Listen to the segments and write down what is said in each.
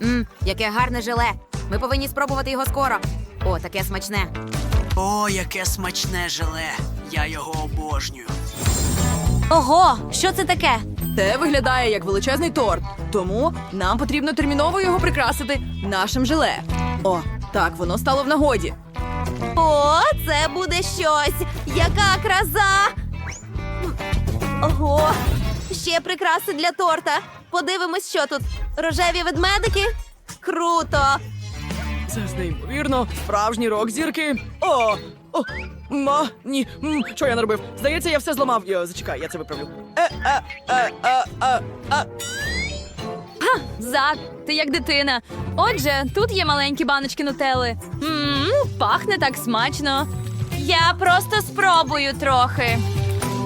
Мм, яке гарне желе. Ми повинні спробувати його скоро. О, таке смачне. О, яке смачне желе. Я його обожнюю. Ого, що це таке? Те виглядає як величезний торт, тому нам потрібно терміново його прикрасити нашим желе. О, так, воно стало в нагоді. О, це буде щось! Яка краса! Ого! Ще прикраси для торта. Подивимось, що тут. Рожеві ведмедики? Круто! Це ж неймовірно, справжні рок зірки. О, о, ма, ні, м, що я наробив? Здається, я все зламав. Я, зачекай, я це виправлю. Е, е, е, е, е, е. Зак, ти як дитина. Отже, тут є маленькі баночки нутелли. Мм, пахне так смачно. Я просто спробую трохи.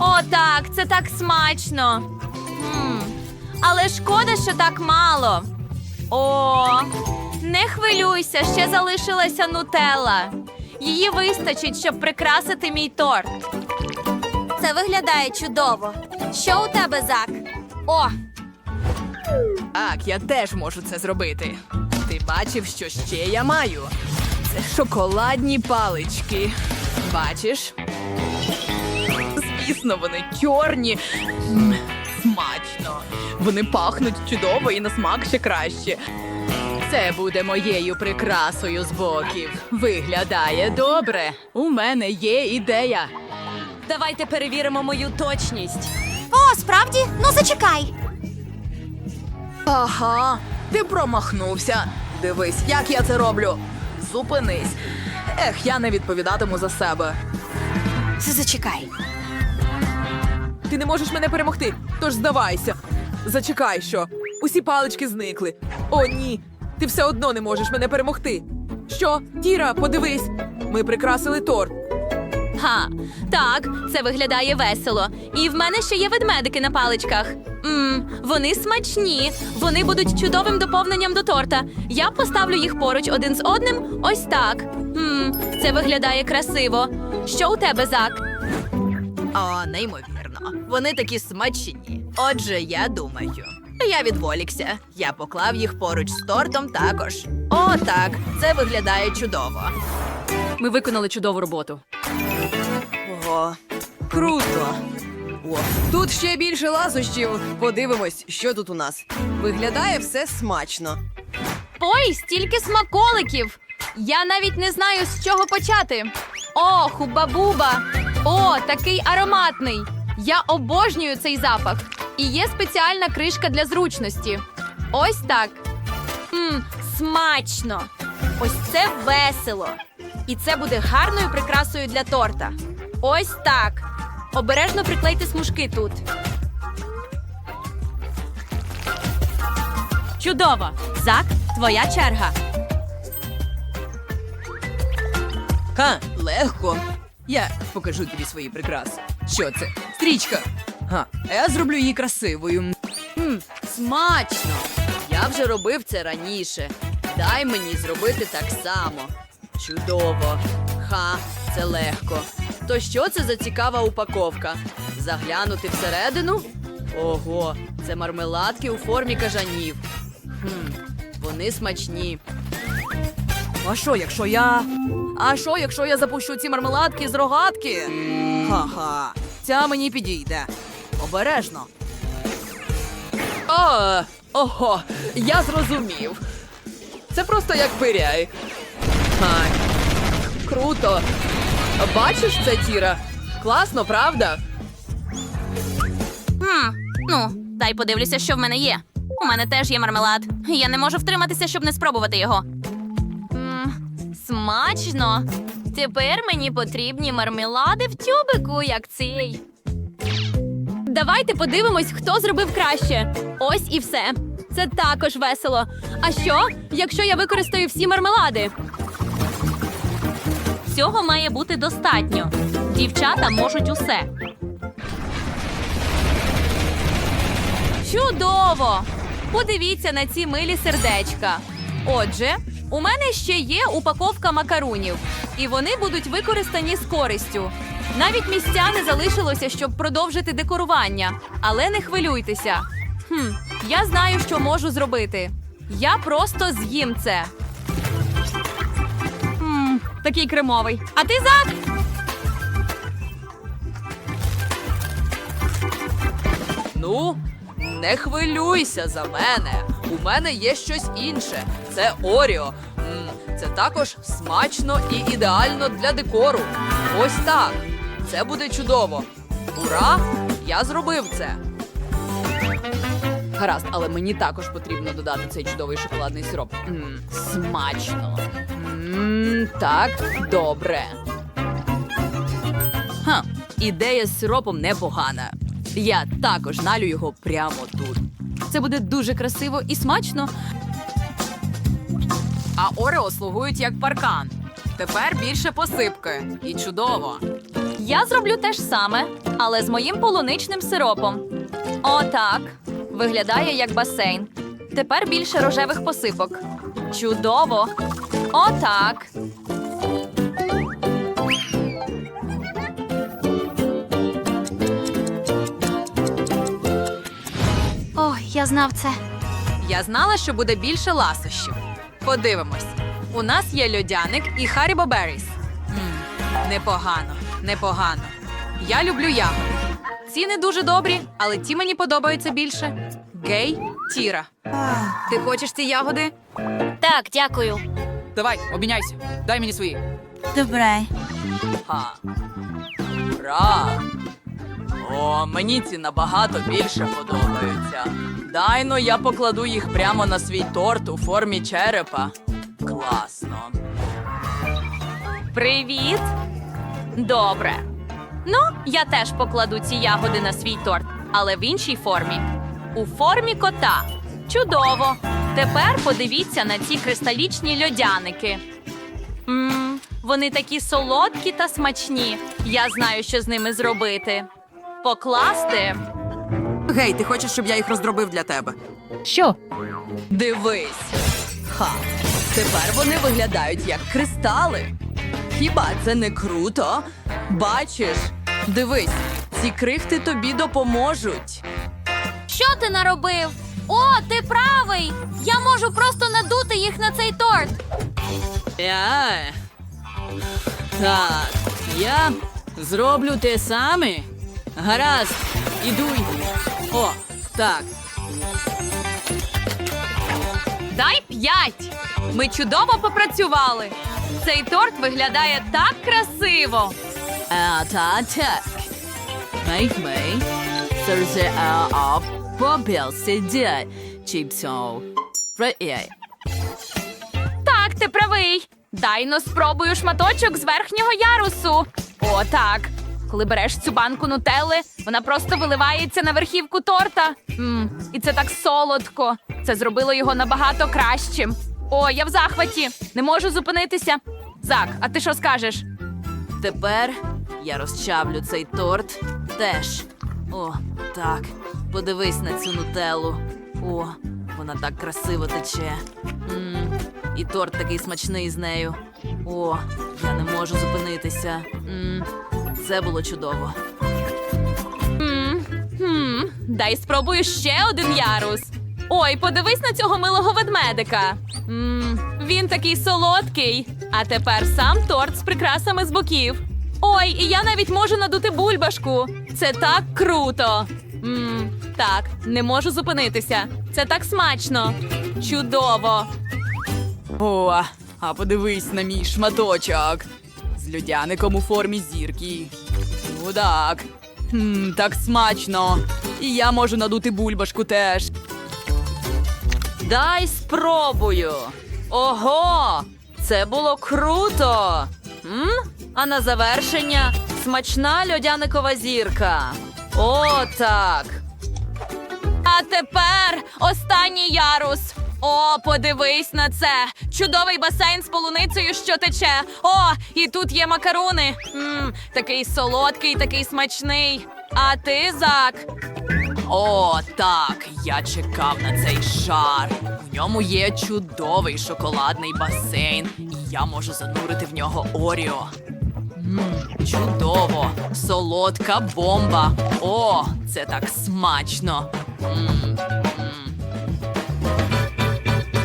О, так, це так смачно. Але шкода, що так мало. О, не хвилюйся, ще залишилася нутелла. Її вистачить, щоб прикрасити мій торт. Це виглядає чудово. Що у тебе, Зак? О, Так, я теж можу це зробити. Ти бачив, що ще я маю? Це шоколадні палички. Бачиш? Звісно, вони чорні. Смачно. Вони пахнуть чудово і на смак ще краще. Це буде моєю прикрасою з боків. Виглядає добре. У мене є ідея. давайте перевіримо мою точність. О, справді? Ну зачекай. Ага, ти промахнувся. Дивись, як я це роблю. Зупинись. Ех, я не відповідатиму за себе. Зачекай. Ти не можеш мене перемогти, тож здавайся. Зачекай, що усі палички зникли. О, ні, ти все одно не можеш мене перемогти. Що, Тіра, подивись, ми прикрасили торт. Ха, так, це виглядає весело. І в мене ще є ведмедики на паличках. Мм, вони смачні. Вони будуть чудовим доповненням до торта. Я поставлю їх поруч один з одним. Ось так. Мм, це виглядає красиво. Що у тебе, Зак? О, неймовірно. Вони такі смачні. Отже, я думаю. Я відволікся. Я поклав їх поруч з тортом також. О, так, це виглядає чудово. Ми виконали чудову роботу. Ого, круто. О, тут ще більше ласощів. Подивимось, що тут у нас. Виглядає все смачно. Ой, стільки смаколиків! Я навіть не знаю, з чого почати. О, хуба-буба! О, такий ароматний! Я обожнюю цей запах. І є спеціальна кришка для зручності. Ось так. Мм, смачно! Ось це весело. І це буде гарною прикрасою для торта. Ось так. Обережно приклейте смужки тут. Чудово! Зак, твоя черга. Ха, легко. Я покажу тобі свої прикраси. Що це? Стрічка. Га, я зроблю її красивою. Хм, смачно. Я вже робив це раніше. Дай мені зробити так само. Чудово. Ха, це легко. То що це за цікава упаковка? Заглянути всередину? Ого, це мармеладки у формі кажанів. Хм, вони смачні. А що, якщо я. А що, якщо я запущу ці мармеладки з рогатки? Ха-ха, ця мені підійде. Обережно. О, ого, я зрозумів. Це просто як пиряй. Ай, круто. Бачиш це, Тіра? Класно, правда? Хм, ну, дай подивлюся, що в мене є. У мене теж є мармелад. Я не можу втриматися, щоб не спробувати його. м смачно. Тепер мені потрібні мармелади в тюбику, як цей. Давайте подивимось, хто зробив краще. Ось і все. Це також весело. А що, якщо я використаю всі мармелади? Цього має бути достатньо. Дівчата можуть усе. Чудово! Подивіться на ці милі сердечка. Отже, у мене ще є упаковка макарунів, і вони будуть використані з користю. Навіть місця не залишилося, щоб продовжити декорування, але не хвилюйтеся. Хм, я знаю, що можу зробити. Я просто з'їм це. Мм, такий кремовий. А ти зак? Ну, не хвилюйся за мене. У мене є щось інше. Це Оріо. Це також смачно і ідеально для декору. Ось так. Це буде чудово. Ура! Я зробив це. Гаразд, але мені також потрібно додати цей чудовий шоколадний сироп. М, смачно. М, так, добре. Ха, ідея з сиропом непогана. Я також налю його прямо тут. Це буде дуже красиво і смачно. А Орео слугують як паркан. Тепер більше посипки. І чудово. Я зроблю те ж саме, але з моїм полуничним сиропом. Отак. Виглядає як басейн. Тепер більше рожевих посипок. Чудово. Отак. Ох, я знав це. Я знала, що буде більше ласощів. Подивимось. У нас є льодяник і Харібо Берріс. М, Непогано, непогано. Я люблю ягоди. Ці не дуже добрі, але ті мені подобаються більше. Гей, Тіра. Ти хочеш ці ягоди? Так, дякую. Давай, обміняйся. Дай мені свої. Добре. Ха. Ура! О, мені ці набагато більше подобаються. Дайно я покладу їх прямо на свій торт у формі черепа. Класно. Привіт. Добре. Ну, я теж покладу ці ягоди на свій торт, але в іншій формі. У формі кота. Чудово. Тепер подивіться на ці кристалічні льодяники. Мм, вони такі солодкі та смачні. Я знаю, що з ними зробити. Покласти. Гей, ти хочеш, щоб я їх роздробив для тебе? Що? Дивись. Ха. Тепер вони виглядають як кристали. Хіба це не круто? Бачиш? Дивись, ці крихти тобі допоможуть. Що ти наробив? О, ти правий! Я можу просто надути їх на цей торт. Я... Так, я зроблю те саме. Гаразд, ідуй. О, так. Дай п'ять. Ми чудово попрацювали. Цей торт виглядає так красиво. А, та так. Так, ти правий. Дай но спробую шматочок з верхнього ярусу. О, так. Коли береш цю банку нутелли, вона просто виливається на верхівку торта. Мм, і це так солодко. Це зробило його набагато кращим. О, я в захваті. Не можу зупинитися. Зак, а ти що скажеш? Тепер я розчавлю цей торт теж. О, так. Подивись на цю нутеллу. О, вона так красиво тече. м і торт такий смачний з нею. О, я не можу зупинитися. м це було чудово. Хм, хм, дай спробую ще один ярус. Ой, подивись на цього милого ведмедика. М, він такий солодкий. А тепер сам торт з прикрасами з боків. Ой, і я навіть можу надути бульбашку. Це так круто. М, так, не можу зупинитися. Це так смачно. Чудово. О, а подивись на мій шматочок. З льодяником у формі зірки. Ну так. Хм, так смачно. І я можу надути бульбашку теж. Дай спробую. Ого! Це було круто. М? А на завершення смачна льодяникова зірка. О, так. А тепер останній ярус. О, подивись на це. Чудовий басейн з полуницею, що тече. О, і тут є макаруни. Мм, такий солодкий, такий смачний. А ти, Зак? О, так, я чекав на цей шар. В ньому є чудовий шоколадний басейн, і я можу занурити в нього Оріо. Мм, чудово! Солодка бомба. О, це так смачно. М, м.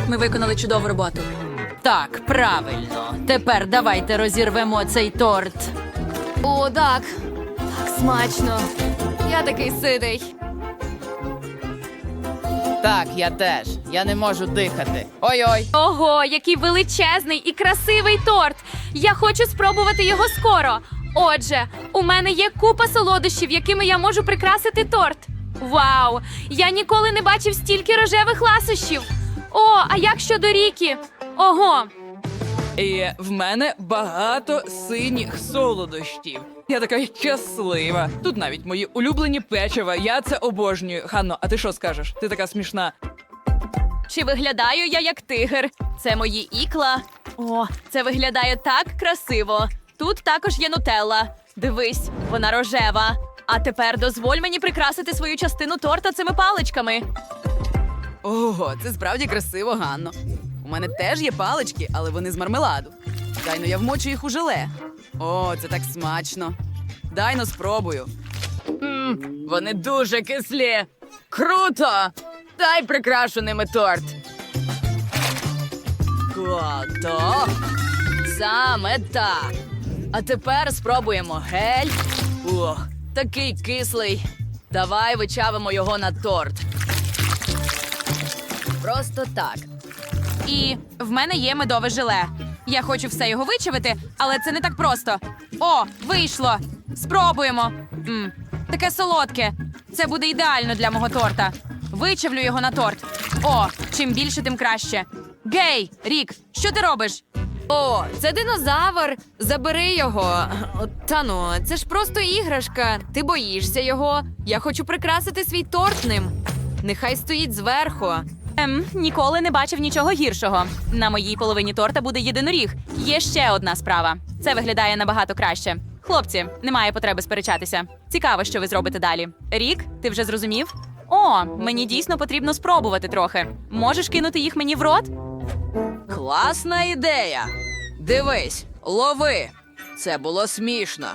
Ми виконали чудову роботу. Так, правильно. Тепер давайте розірвемо цей торт. О, так. Так смачно. Я такий ситий. Так, я теж. Я не можу дихати. Ой-ой. Ого, який величезний і красивий торт! Я хочу спробувати його скоро. Отже, у мене є купа солодощів, якими я можу прикрасити торт. Вау! Я ніколи не бачив стільки рожевих ласощів. О, а як щодо ріки? Ого, І в мене багато синіх солодощів. Я така щаслива. Тут навіть мої улюблені печива. Я це обожнюю. Ханно, а ти що скажеш? Ти така смішна. чи виглядаю я як тигр? Це мої ікла. О, це виглядає так красиво. Тут також є нутелла. Дивись, вона рожева. А тепер дозволь мені прикрасити свою частину торта цими паличками. Ого, це справді красиво, Ганно. Мене теж є палички, але вони з мармеладу. Дайно я вмочу їх у желе. О, це так смачно. Дайно спробую. М, вони дуже кислі. Круто! Дай прикрашу ними торт. Круто! Саме так. А тепер спробуємо гель. Ох, такий кислий. Давай вичавимо його на торт. Просто так. І в мене є медове желе. Я хочу все його вичавити, але це не так просто. О, вийшло! Спробуємо. м таке солодке. Це буде ідеально для мого торта. Вичавлю його на торт. О, чим більше, тим краще. Гей, Рік, що ти робиш? О, це динозавр. Забери його. Та ну, це ж просто іграшка. Ти боїшся його. Я хочу прикрасити свій торт ним. Нехай стоїть зверху. Ем, ніколи не бачив нічого гіршого. На моїй половині торта буде єдиноріг. Є ще одна справа. Це виглядає набагато краще. Хлопці, немає потреби сперечатися. Цікаво, що ви зробите далі. Рік, ти вже зрозумів? О, мені дійсно потрібно спробувати трохи. Можеш кинути їх мені в рот? Класна ідея. Дивись, лови. Це було смішно.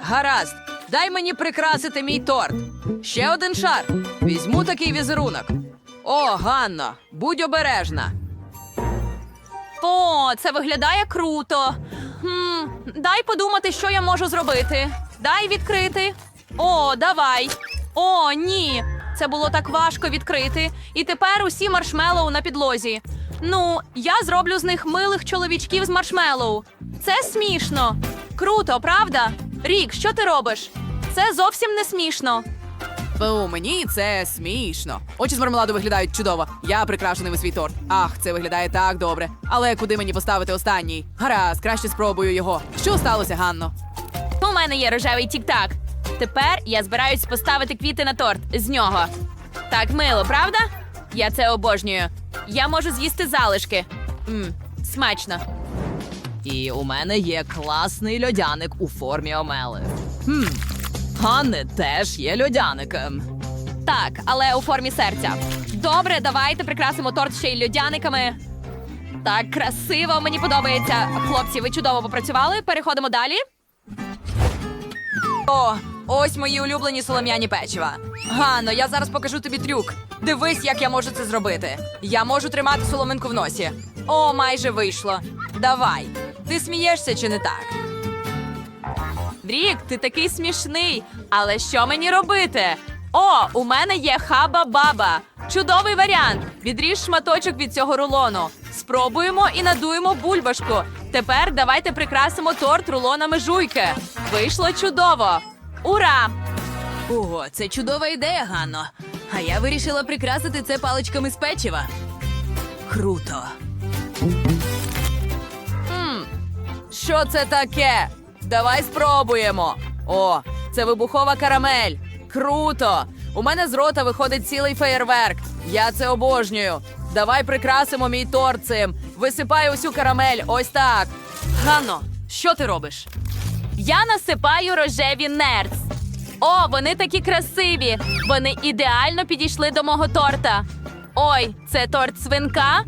Гаразд, дай мені прикрасити мій торт. Ще один шар. Візьму такий візерунок. О, Ганно, будь обережна. О, це виглядає круто. Хм, дай подумати, що я можу зробити. Дай відкрити. О, давай. О, ні. Це було так важко відкрити. І тепер усі маршмеллоу на підлозі. Ну, я зроблю з них милих чоловічків з маршмеллоу. Це смішно. Круто, правда? Рік, що ти робиш? Це зовсім не смішно. Фу, мені це смішно. Очі з мармеладу виглядають чудово. Я прикрашу ними свій торт. Ах, це виглядає так добре. Але куди мені поставити останній? Гаразд, краще спробую його. Що сталося, Ганно? У мене є рожевий тік-так. Тепер я збираюсь поставити квіти на торт з нього. Так мило, правда? Я це обожнюю. Я можу з'їсти залишки. Мм, смачно. І у мене є класний льодяник у формі омели. Хм, Ганни теж є льодяником. Так, але у формі серця. Добре, давайте прикрасимо торт ще й льодяниками. Так, красиво, мені подобається. Хлопці, ви чудово попрацювали. Переходимо далі. О, ось мої улюблені солом'яні печива. Ганно, я зараз покажу тобі трюк. Дивись, як я можу це зробити. Я можу тримати соломинку в носі. О, майже вийшло. Давай. Ти смієшся чи не так? Дрік, ти такий смішний. Але що мені робити? О, у мене є хаба-баба. Чудовий варіант. Відріж шматочок від цього рулону. Спробуємо і надуємо бульбашку. Тепер давайте прикрасимо торт рулонами жуйки. Вийшло чудово. Ура! Ого, це чудова ідея, Ганно. А я вирішила прикрасити це паличками з печива. Круто. Хм, що це таке? Давай спробуємо. О, це вибухова карамель. Круто! У мене з рота виходить цілий феєрверк. Я це обожнюю. Давай прикрасимо мій торт цим. Висипай усю карамель, ось так. Ганно, що ти робиш? Я насипаю рожеві нерц. О, вони такі красиві. Вони ідеально підійшли до мого торта. Ой, це торт свинка?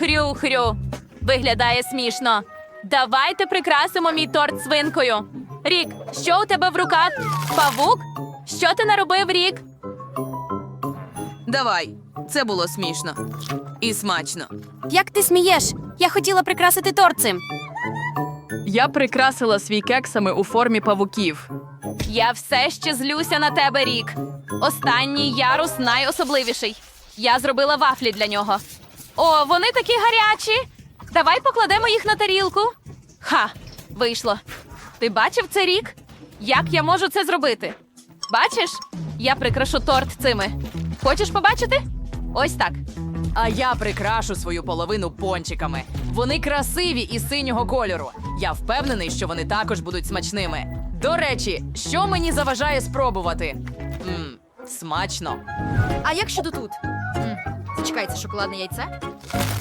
Хрю-хрю. Виглядає смішно. Давайте прикрасимо мій торт свинкою. Рік, що у тебе в руках? Павук? Що ти наробив, Рік? Давай, Це було смішно і смачно. Як ти смієш? Я хотіла прикрасити торт цим. Я прикрасила свій кексами у формі павуків. Я все ще злюся на тебе, Рік. Останній ярус найособливіший. Я зробила вафлі для нього. О, вони такі гарячі. Давай покладемо їх на тарілку. Ха, вийшло. Ти бачив це рік? Як я можу це зробити? Бачиш? Я прикрашу торт цими. Хочеш побачити? Ось так. А я прикрашу свою половину пончиками. Вони красиві і синього кольору. Я впевнений, що вони також будуть смачними. До речі, що мені заважає спробувати? Мм, смачно. А як щодо тут? М, Чекай, це шоколадне яйце?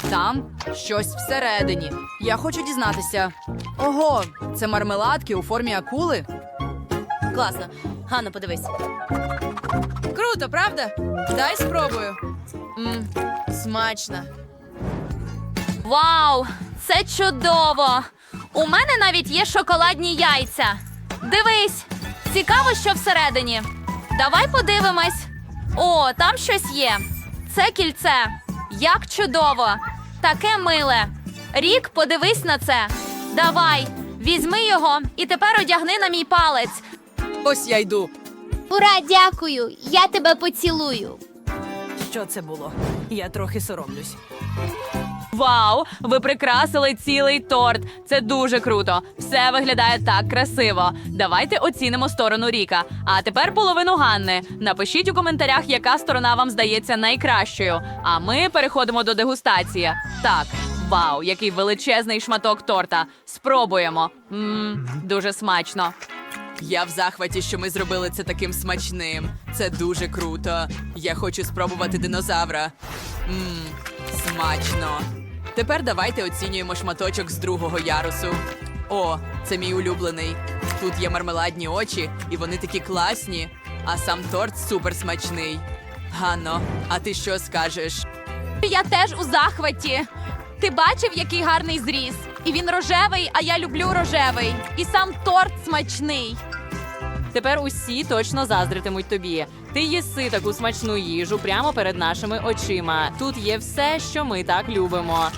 Там щось всередині. Я хочу дізнатися. Ого, це мармеладки у формі акули? Класно. Ганна, подивись. Круто, правда? Дай спробую. Мм, смачно. Вау! Це чудово! У мене навіть є шоколадні яйця. Дивись! Цікаво, що всередині. Давай подивимось. О, там щось є. Це кільце. Як чудово! Таке миле. Рік, подивись на це. Давай, візьми його і тепер одягни на мій палець. Ось я йду. Ура, дякую! Я тебе поцілую. Що це було? Я трохи соромлюсь. Вау! Ви прикрасили цілий торт. Це дуже круто. Все виглядає так красиво. Давайте оцінимо сторону Ріка. А тепер половину Ганни. Напишіть у коментарях, яка сторона вам здається найкращою. А ми переходимо до дегустації. Так, вау, який величезний шматок торта. Спробуємо. Мм, дуже смачно. Я в захваті, що ми зробили це таким смачним. Це дуже круто. Я хочу спробувати динозавра. Мм, смачно. Тепер давайте оцінюємо шматочок з другого ярусу. О, це мій улюблений. Тут є мармеладні очі, і вони такі класні. А сам торт супер смачний. Ганно, а ти що скажеш? Я теж у захваті. Ти бачив, який гарний зріз? І він рожевий, а я люблю рожевий. І сам торт смачний. Тепер усі точно заздритимуть тобі. Ти їси таку смачну їжу прямо перед нашими очима. Тут є все, що ми так любимо.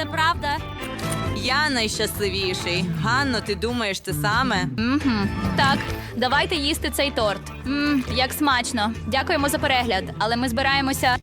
Це правда. Я найщасливіший. Ганно, ти думаєш те саме? Угу. Так, давайте їсти цей торт. Мм, як смачно. Дякуємо за перегляд, але ми збираємося.